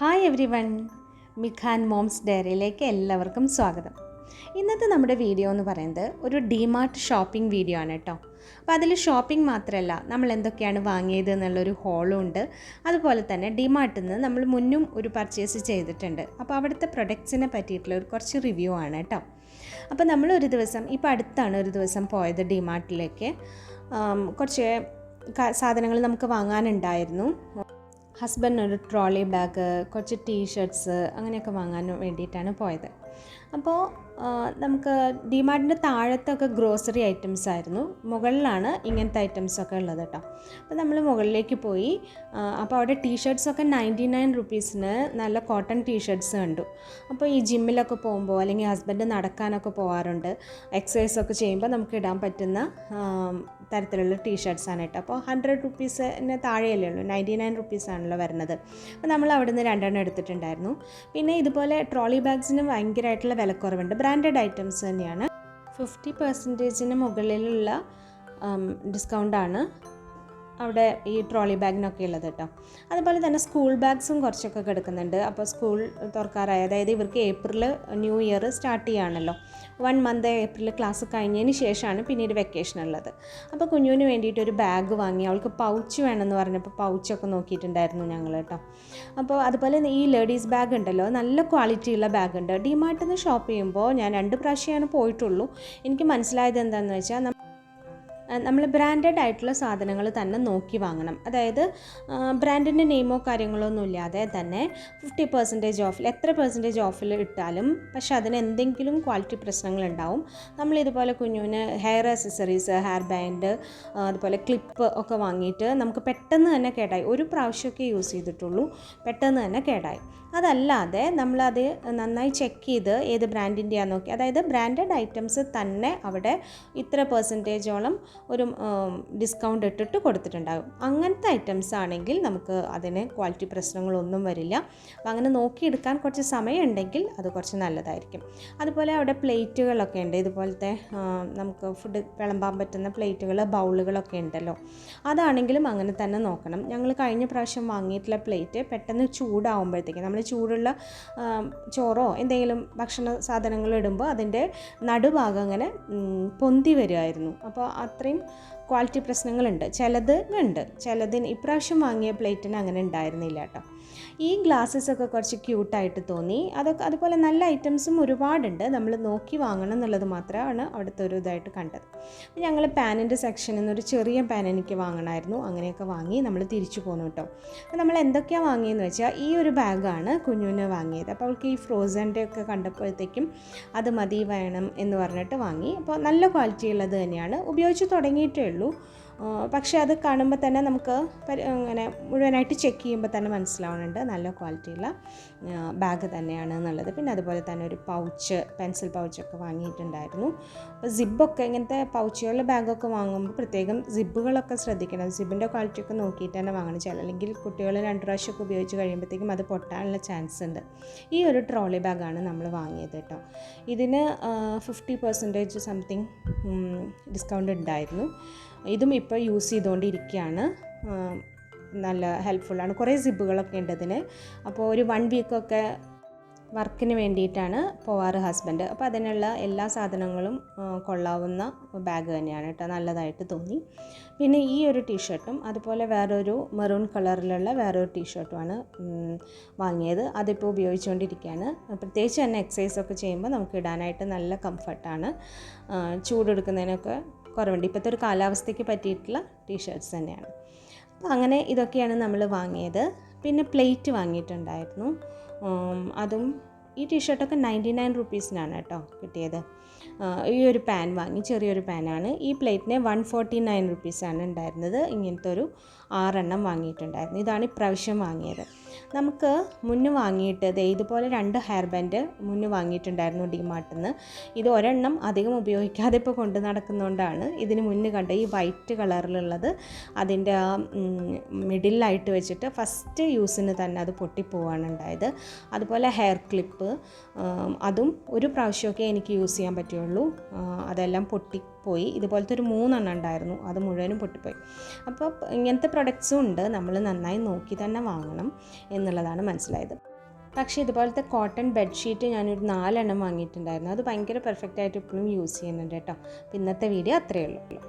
Hi everyone മിഖാൻ moms ഡയറിയിലേക്ക് എല്ലാവർക്കും സ്വാഗതം. ഇന്നത്തെ നമ്മുടെ വീഡിയോ എന്ന് പറയുന്നത് ഒരു ഡിമാർട്ട് ഷോപ്പിംഗ് വീഡിയോ ആണ് കേട്ടോ. അപ്പോൾ അതിൽ ഷോപ്പിംഗ് മാത്രമല്ല നമ്മൾ എന്തൊക്കെയാണ് വാങ്ങിയത് എന്നുള്ളൊരു ഹോളും ഉണ്ട്. അതുപോലെ തന്നെ ഡിമാർട്ടിൽ നിന്ന് നമ്മൾ മുന്നും ഒരു പർച്ചേസ് ചെയ്തിട്ടുണ്ട്. അപ്പോൾ അവിടുത്തെ പ്രൊഡക്ട്സിനെ പറ്റിയിട്ടുള്ള ഒരു കുറച്ച് റിവ്യൂ ആണ് കേട്ടോ. അപ്പോൾ നമ്മൾ ഒരു ദിവസം ഇപ്പോൾ അടുത്താണ് ഒരു ദിവസം പോയത് ഡിമാർട്ടിലേക്ക് കുറച്ച് സാധനങ്ങൾ നമുക്ക് വാങ്ങാനുണ്ടായിരുന്നു. ഹസ്ബൻഡിന് ഒരു ട്രോളി ബാഗ് കുറച്ച് ടീഷർട്ട്സ് അങ്ങനെയൊക്കെ വാങ്ങാൻ വേണ്ടിയിട്ടാണ് പോയത്. അപ്പോൾ നമുക്ക് ഡിമാർട്ടിന്റെ താഴത്തൊക്കെ ഗ്രോസറി ഐറ്റംസ് ആയിരുന്നു. മുകളിലാണ് ഇങ്ങനത്തെ ഐറ്റംസൊക്കെ ഉള്ളത് കേട്ടോ. അപ്പോൾ നമ്മൾ മുകളിലേക്ക് പോയി. അപ്പോൾ അവിടെ ടീഷർട്ട്സൊക്കെ നയന്റി നയൻ റുപ്പീസിന് നല്ല കോട്ടൺ ടീഷർട്ട്സ് കണ്ടു. അപ്പോൾ ഈ ജിമ്മിലൊക്കെ പോകുമ്പോൾ അല്ലെങ്കിൽ ഹസ്ബൻഡ് നടക്കാനൊക്കെ പോകാറുണ്ട് എക്സസൈസ് ഒക്കെ ചെയ്യുമ്പോൾ നമുക്ക് ഇടാൻ പറ്റുന്ന തരത്തിലുള്ള ടീഷർട്ട്സാണ് കേട്ടോ. അപ്പോൾ ഹൺഡ്രഡ് റുപ്പീസിന് താഴെയല്ലേ ഉള്ളൂ. നയന്റി നയൻ റുപ്പീസാണല്ലോ വരുന്നത്. അപ്പോൾ നമ്മൾ അവിടെ നിന്ന് രണ്ടെണ്ണം എടുത്തിട്ടുണ്ടായിരുന്നു. പിന്നെ ഇതുപോലെ ട്രോളി ബാഗ്സിന് ഭയങ്കരമായിട്ടുള്ള വിലക്കുറവുണ്ട്. ബ്രാൻഡഡ് ഐറ്റംസ് തന്നെയാണ്. ഫിഫ്റ്റി പെർസെന്റേജിന് മുകളിലുള്ള ഡിസ്കൗണ്ടാണ് അവിടെ ഈ ട്രോളി ബാഗിനൊക്കെ ഉള്ളത് കേട്ടോ. അതുപോലെ തന്നെ സ്കൂൾ ബാഗ്സും കുറച്ചൊക്കെ കിടക്കുന്നുണ്ട്. അപ്പോൾ സ്കൂൾ തുറക്കാറായി. അതായത് ഇവർക്ക് ഏപ്രിൽ ന്യൂ ഇയർ സ്റ്റാർട്ട് ചെയ്യുകയാണല്ലോ. വൺ മന്ത് ഏപ്രിൽ ക്ലാസ് കഴിഞ്ഞതിന് ശേഷമാണ് പിന്നീട് വെക്കേഷൻ ഉള്ളത്. അപ്പോൾ കുഞ്ഞുവിന് വേണ്ടിയിട്ട് ഒരു ബാഗ് വാങ്ങി. അവൾക്ക് പൗച്ച് വേണമെന്ന് പറഞ്ഞപ്പോൾ പൗച്ചൊക്കെ നോക്കിയിട്ടുണ്ടായിരുന്നു ഞങ്ങൾ കേട്ടോ. അപ്പോൾ അതുപോലെ ഈ ലേഡീസ് ബാഗ് ഉണ്ടല്ലോ. നല്ല ക്വാളിറ്റിയുള്ള ബാഗ് ഉണ്ട്. ഡിമാർട്ടിൽ നിന്ന് ഷോപ്പ് ചെയ്യുമ്പോൾ ഞാൻ രണ്ട് പ്രാവശ്യമാണ് പോയിട്ടുള്ളൂ. എനിക്ക് മനസ്സിലായത് എന്താണെന്ന് വെച്ചാൽ നമ്മൾ ബ്രാൻഡഡ് ആയിട്ടുള്ള സാധനങ്ങൾ തന്നെ നോക്കി വാങ്ങണം. അതായത് ബ്രാൻഡിന്റെ നെയിമോ കാര്യങ്ങളോ ഒന്നും ഇല്ലാതെ തന്നെ ഫിഫ്റ്റി പെർസെന്റേജ് ഓഫിൽ എത്ര പെർസെന്റേജ് ഓഫിൽ ഇട്ടാലും പക്ഷെ അതിന് എന്തെങ്കിലും ക്വാളിറ്റി പ്രശ്നങ്ങൾ ഉണ്ടാവും. നമ്മൾ ഇതുപോലെ കുഞ്ഞുവിന് ഹെയർ അക്സസറീസ് ഹെയർ ബാൻഡ് അതുപോലെ ക്ലിപ്പ് ഒക്കെ വാങ്ങിയിട്ട് നമുക്ക് പെട്ടെന്ന് തന്നെ കേടായി. ഒരു പ്രാവശ്യമൊക്കെ യൂസ് ചെയ്തിട്ടുള്ളൂ പെട്ടെന്ന് തന്നെ കേടായി. അതല്ലാതെ നമ്മളത് നന്നായി ചെക്ക് ചെയ്ത് ഏത് ബ്രാൻഡിന്റെയാണെന്ന് നോക്കി അതായത് ബ്രാൻഡഡ് ഐറ്റംസ് തന്നെ അവിടെ ഇത്ര പെർസെന്റേജോളം ഒരു ഡിസ്കൗണ്ട് ഇട്ടിട്ട് കൊടുത്തിട്ടുണ്ടാകും. അങ്ങനത്തെ ഐറ്റംസ് ആണെങ്കിൽ നമുക്ക് അതിന് ക്വാളിറ്റി പ്രശ്നങ്ങളൊന്നും വരില്ല. അപ്പോൾ അങ്ങനെ നോക്കിയെടുക്കാൻ കുറച്ച് സമയമുണ്ടെങ്കിൽ അത് കുറച്ച് നല്ലതായിരിക്കും. അതുപോലെ അവിടെ പ്ലേറ്റുകളൊക്കെ ഉണ്ട്. ഇതുപോലത്തെ നമുക്ക് ഫുഡ് വിളമ്പാൻ പറ്റുന്ന പ്ലേറ്റുകൾ ബൗളുകളൊക്കെ ഉണ്ടല്ലോ. അതാണെങ്കിലും അങ്ങനെ തന്നെ നോക്കണം. ഞങ്ങൾ കഴിഞ്ഞ പ്രാവശ്യം വാങ്ങിയിട്ടുള്ള പ്ലേറ്റ് പെട്ടെന്ന് ചൂടാവുമ്പോഴത്തേക്ക് നമ്മൾ ചൂടുള്ള ചോറോ എന്തെങ്കിലും ഭക്ഷണ സാധനങ്ങൾ ഇടുമ്പോൾ അതിന്റെ നടുഭാഗം അങ്ങനെ പൊന്തി വരുമായിരുന്നു അപ്പോൾ അത്രയും time ക്വാളിറ്റി പ്രശ്നങ്ങളുണ്ട്. ചിലത് ഉണ്ട്. ചിലതിന് ഇപ്രാവശ്യം വാങ്ങിയ പ്ലേറ്റിന് അങ്ങനെ ഉണ്ടായിരുന്നില്ല കേട്ടോ. ഈ ഗ്ലാസ്സസ് ഒക്കെ കുറച്ച് ക്യൂട്ടായിട്ട് തോന്നി. അതൊക്കെ അതുപോലെ നല്ല ഐറ്റംസും ഒരുപാടുണ്ട്. നമ്മൾ നോക്കി വാങ്ങണം എന്നുള്ളത് മാത്രമാണ് അവിടുത്തെ ഒരു ഇതായിട്ട് കണ്ടത്. ഞങ്ങൾ പാനിന്റെ സെക്ഷനിൽ നിന്ന് ഒരു ചെറിയ പാൻ എനിക്ക് വാങ്ങണമായിരുന്നു. അങ്ങനെയൊക്കെ വാങ്ങി നമ്മൾ തിരിച്ചു പോന്നു കേട്ടോ. അപ്പോൾ നമ്മൾ എന്തൊക്കെയാണ് വാങ്ങിയെന്ന് വെച്ചാൽ ഈ ഒരു ബാഗാണ് കുഞ്ഞുവിന് വാങ്ങിയത്. അപ്പോൾ അവൾക്ക് ഈ ഫ്രോസന്റെ ഒക്കെ കണ്ടപ്പോഴത്തേക്കും അത് മതി വേണം എന്ന് പറഞ്ഞിട്ട് വാങ്ങി. അപ്പോൾ നല്ല ക്വാളിറ്റി ഉള്ളത് തന്നെയാണ്. ഉപയോഗിച്ച് തുടങ്ങിയിട്ടേ ഉള്ളൂ. ഉള്ളൂ പക്ഷേ അത് കാണുമ്പോൾ തന്നെ നമുക്ക് ഇങ്ങനെ മുഴുവനായിട്ട് ചെക്ക് ചെയ്യുമ്പോൾ തന്നെ മനസ്സിലാവുന്നുണ്ട്. നല്ല ക്വാളിറ്റിയുള്ള ബാഗ് തന്നെയാണ് എന്നുള്ളത്. പിന്നെ അതുപോലെ തന്നെ ഒരു പൗച്ച് പെൻസിൽ പൗച്ചൊക്കെ വാങ്ങിയിട്ടുണ്ടായിരുന്നു. അപ്പോൾ സിബൊക്കെ ഇങ്ങനത്തെ പൗച്ചുകളുടെ ബാഗൊക്കെ വാങ്ങുമ്പോൾ പ്രത്യേകം സിബുകളൊക്കെ ശ്രദ്ധിക്കണം. സിബിന്റെ ക്വാളിറ്റിയൊക്കെ നോക്കിയിട്ട് തന്നെ വാങ്ങണം. ചില അല്ലെങ്കിൽ കുട്ടികൾ രണ്ട് പ്രാവശ്യമൊക്കെ ഉപയോഗിച്ച് കഴിയുമ്പോഴത്തേക്കും അത് പൊട്ടാനുള്ള ചാൻസ് ഉണ്ട്. ഈ ഒരു ട്രോളി ബാഗാണ് നമ്മൾ വാങ്ങിയത് കേട്ടോ. ഇതിന് ഫിഫ്റ്റി പെർസെന്റേജ് സംതിങ് ഡിസ്കൗണ്ട് ഉണ്ടായിരുന്നു. ഇതും ഇപ്പോൾ യൂസ് ചെയ്തുകൊണ്ടിരിക്കുകയാണ് നല്ല ഹെൽപ്ഫുള്ളാണ് കുറേ സിബുകളൊക്കെ ഉണ്ട് ഇതിന് അപ്പോൾ ഒരു വൺ വീക്കൊക്കെ വർക്കിന് വേണ്ടിയിട്ടാണ് പോവാറ് ഹസ്ബൻഡ് അപ്പോൾ അതിനുള്ള എല്ലാ സാധനങ്ങളും കൊള്ളാവുന്ന ബാഗ് തന്നെയാണ് കേട്ടോ. നല്ലതായിട്ട് തോന്നി. പിന്നെ ഈ ഒരു ടീഷർട്ടും അതുപോലെ വേറൊരു മെറൂൺ കളറിലുള്ള വേറൊരു ടീഷർട്ടുമാണ് വാങ്ങിയത്. അതിപ്പോൾ ഉപയോഗിച്ചുകൊണ്ടിരിക്കുകയാണ് പ്രത്യേകിച്ച് തന്നെ എക്സസൈസൊക്കെ ചെയ്യുമ്പോൾ നമുക്ക് ഇടാനായിട്ട് നല്ല കംഫർട്ടാണ് ചൂടെടുക്കുന്നതിനൊക്കെ കുറവുണ്ട്. ഇപ്പോഴത്തെ ഒരു കാലാവസ്ഥയ്ക്ക് പറ്റിയിട്ടുള്ള ടീഷർട്ട്സ് തന്നെയാണ്. അപ്പോൾ അങ്ങനെ ഇതൊക്കെയാണ് നമ്മൾ വാങ്ങിയത്. പിന്നെ പ്ലേറ്റ് വാങ്ങിയിട്ടുണ്ടായിരുന്നു. അതും ഈ ടീഷർട്ടൊക്കെ നയന്റി നയൻ റുപ്പീസിനാണ് കേട്ടോ കിട്ടിയത്. ഈ ഒരു പാൻ വാങ്ങി ചെറിയൊരു പാനാണ് ഈ പ്ലേറ്റിന് വൺ ഫോർട്ടി നയൻ റുപ്പീസാണ് ഉണ്ടായിരുന്നത്. ഇങ്ങനത്തെ ഒരു ആറെണ്ണം വാങ്ങിയിട്ടുണ്ടായിരുന്നു. ഇതാണ് ഇപ്രാവശ്യം വാങ്ങിയത്. നമുക്ക് മുന്ന് വാങ്ങിയിട്ട് ദേ ഇതുപോലെ രണ്ട് ഹെയർ ബാൻഡ് മുന്ന് വാങ്ങിയിട്ടുണ്ടായിരുന്നു ഡിമാർട്ടിൽ നിന്ന് ഇത് ഒരെണ്ണം അധികം ഉപയോഗിക്കാതെ ഇപ്പോൾ കൊണ്ട് നടക്കുന്നതുകൊണ്ടാണ് ഇതിന് മുന്ന് കണ്ട ഈ വൈറ്റ് കളറിലുള്ളത് അതിന്റെ ആ മിഡിലായിട്ട് വെച്ചിട്ട് ഫസ്റ്റ് യൂസിന് തന്നെ അത് പൊട്ടിപ്പോവാണ് ഉണ്ടായത്. അതുപോലെ ഹെയർ ക്ലിപ്പ് അതും ഒരു പ്രാവശ്യമൊക്കെ എനിക്ക് യൂസ് ചെയ്യാൻ പറ്റുള്ളൂ. അതെല്ലാം പൊട്ടിപ്പോയി ഇതുപോലത്തെ ഒരു മൂന്നെണ്ണം ഉണ്ടായിരുന്നു. അത് മുഴുവനും പൊട്ടിപ്പോയി. അപ്പോൾ ഇങ്ങനത്തെ പ്രൊഡക്ട്സും ഉണ്ട്. നമ്മൾ നന്നായി നോക്കി തന്നെ വാങ്ങണം എന്നുള്ളതാണ് മനസ്സിലായത്. പക്ഷേ ഇതുപോലത്തെ കോട്ടൺ ബെഡ്ഷീറ്റ് ഞാനൊരു നാലെണ്ണം വാങ്ങിയിട്ടുണ്ടായിരുന്നു. അത് ഭയങ്കര പെർഫെക്റ്റ് ആയിട്ട് ഇപ്പോഴും യൂസ് ചെയ്യുന്നുണ്ട് കേട്ടോ. ഇന്നത്തെ വീഡിയോ അത്രയേ ഉള്ളൂ.